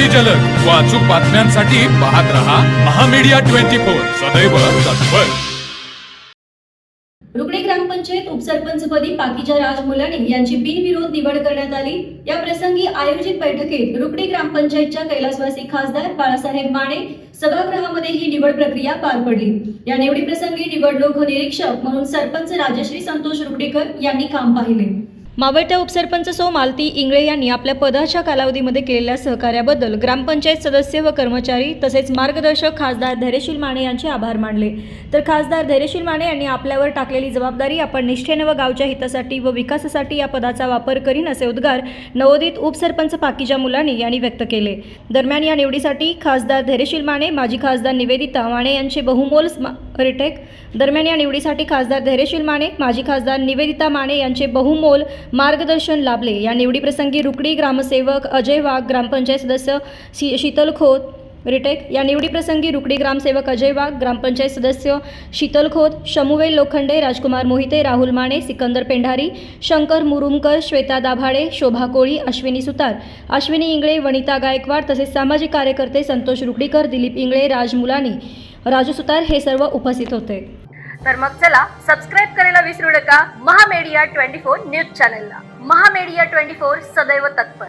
अगदी जलद. व अचूक बातम्यांसाठी पाहत रहा महामीडिया ट्वेंटी फोर. सदैव तत्पर. रुकडी ग्रामपंचायत उपसरपंचपदी पाकिजा राजमुलानी यांची बिनविरोध निवड करण्यात आली. या प्रसंगी आयोजित बैठकीत रुकडी ग्रामपंचायतच्या कैलासवासी खासदार बाळासाहेब माने सभागृहामध्ये ही निवड प्रक्रिया पार पडली. या निवडी प्रसंगी निवडणूक निरीक्षक म्हणून सरपंच राजश्री संतोष रुकडेकर यांनी काम पाहिले. मावळत्या उपसरपंच सौ मालती इंगळे यांनी आपल्या पदाच्या कालावधीमध्ये केलेल्या सहकार्याबद्दल ग्रामपंचायत सदस्य व कर्मचारी तसेच मार्गदर्शक खासदार धैर्यशील माने यांचे आभार मानले. तर खासदार धैर्यशील माने यांनी आपल्यावर टाकलेली जबाबदारी आपण निष्ठेने व गावच्या हितासाठी व विकासासाठी या पदाचा वापर करीन असे उद्गार नवोदित उपसरपंच पाकिजा मुलानी यांनी व्यक्त केले. दरम्यान या निवडीसाठी खासदार धैर्यशील माने माजी खासदार निवेदिता माने यांचे बहुमोल रिटेक दरम्यान या निवडीसाठी खासदार धैर्यशील माने माजी खासदार निवेदिता माने यांचे बहुमोल मार्गदर्शन लाभले. या निवडीप्रसंगी रुकडी ग्रामसेवक अजय वाघ ग्रामपंचायत सदस्य शी शीतल खोत रिटेक या निवडीप्रसंगी रुकडी ग्रामसेवक अजय वाघ ग्रामपंचायत सदस्य शीतल खोत शमुवेल लोखंडे राजकुमार मोहिते राहुल माने सिकंदर पेंढारी शंकर मुरुमकर श्वेता दाभाडे शोभा कोळी अश्विनी सुतार. अश्विनी इंगळे वनिता गायकवाड तसेच सामाजिक कार्यकर्ते संतोष रुकडीकर दिलीप इंगळे राज मुलानी. राजू सुतार हे सर्व उपस्थित होते. तर मग चला सबस्क्राईब करायला विसरू नका. महामेडिया ट्वेंटी फोर न्यूज चॅनलला. महामेडिया ट्वेंटी फोर सदैव तत्पर.